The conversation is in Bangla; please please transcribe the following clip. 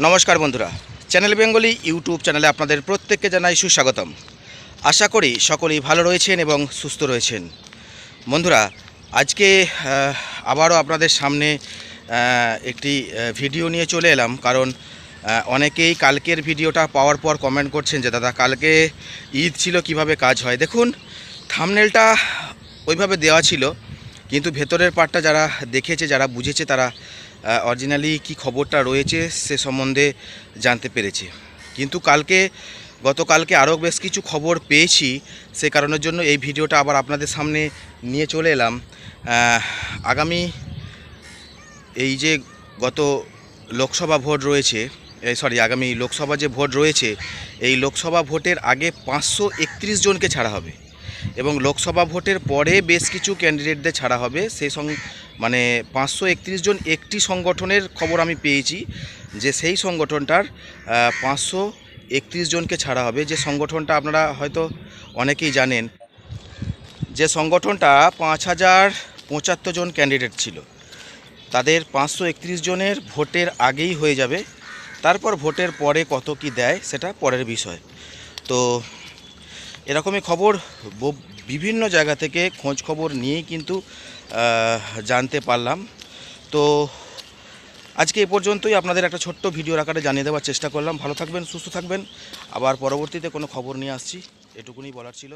নমস্কার বন্ধুরা। চ্যানেল বেঙ্গলি ইউটিউব চ্যানেলে আপনাদের প্রত্যেককে জানাই সুস্বাগতম। আশা করি সকলেই ভালো রয়েছেন এবং সুস্থ রয়েছেন। বন্ধুরা, আজকে আবারও আপনাদের সামনে একটি ভিডিও নিয়ে চলে এলাম। কারণ অনেকেই কালকের ভিডিওটা পাওয়ার পর কমেন্ট করছেন যে, দাদা, কালকে ঈদ ছিল, কীভাবে কাজ হয়? দেখুন থামনেলটা ওইভাবে দেওয়া ছিল। কিন্তু ভেতরের পার্টটা যারা দেখেছে, যারা বুঝেছে, তারা অরিজিনালি কি খবরটা রয়েছে সে সম্বন্ধে জানতে পেরেছে। কিন্তু কালকে, গতকালকে আরও বেশ কিছু খবর পেয়েছি, সে কারণের জন্য এই ভিডিওটা আবার আপনাদের সামনে নিয়ে চলে এলাম। আগামী এই যে গত লোকসভা ভোট রয়েছে সরি আগামী লোকসভা যে ভোট রয়েছে, এই লোকসভা ভোটের আগে পাঁচশো একত্রিশ জনকে ছাড়া হবে। এবং লোকসভা ভোটের পরে বেশ কিছু ক্যান্ডিডেটদের ছাড়া হবে। সেই সং মানে পাঁচশো একত্রিশ জন একটি সংগঠনের খবর আমি পেয়েছি যে সেই সংগঠনটার পাঁচশো একত্রিশ জনকে ছাড়া হবে। যে সংগঠনটা আপনারা হয়তো অনেকেই জানেন, যে সংগঠনটা পাঁচ হাজার পঁচাত্তর জন ক্যান্ডিডেট ছিল। তাদের পাঁচশো একত্রিশ জনের ভোটের আগেই হয়ে যাবে। তারপর ভোটের পরে কত কি দেয় সেটা পরের বিষয়। তো এরকমই খবর বিভিন্ন জায়গা থেকে খোঁজ খবর নিয়েই কিন্তু জানতে পারলাম। তো আজকে এ পর্যন্তই। আপনাদের একটা ছোট্ট ভিডিও আকারে জানিয়ে দেওয়ার চেষ্টা করলাম। ভালো থাকবেন, সুস্থ থাকবেন। আবার পরবর্তীতে কোনো খবর নিয়ে আসছি। এটুকুনি বলার ছিল।